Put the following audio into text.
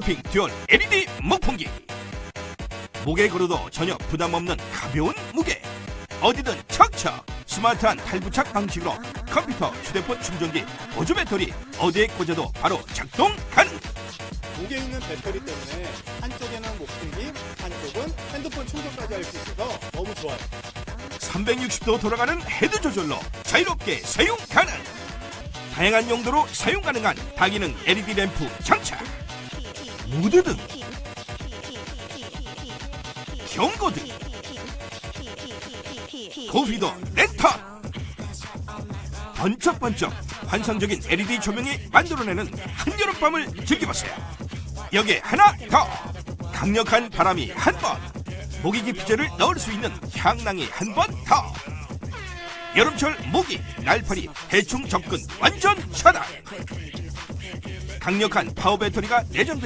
서핑 듀얼 LED 목풍기. 목에 걸어도 전혀 부담 없는 가벼운 무게. 어디든 척척 스마트한 탈부착 방식으로 컴퓨터, 휴대폰 충전기, 보조 배터리 어디에 꽂아도 바로 작동 가능. 목에 있는 배터리 때문에 한쪽에는 목풍기, 한쪽은 핸드폰 충전까지 할 수 있어서 너무 좋아요. 360도 돌아가는 헤드 조절로 자유롭게 사용 가능. 다양한 용도로 사용 가능한 다기능 LED 램프 장착 등 경고등 고휘도 랜턴 번쩍번쩍 환상적인 LED 조명이 만들어내는 한여름밤을 즐겨보세요. 여기에 하나 더. 강력한 바람이 한 번 모기 기피제를 넣을 수 있는 향낭이 한 번 더. 여름철 모기 날파리 해충 접근 완전 차단. 강력한 파워 배터리가 내장돼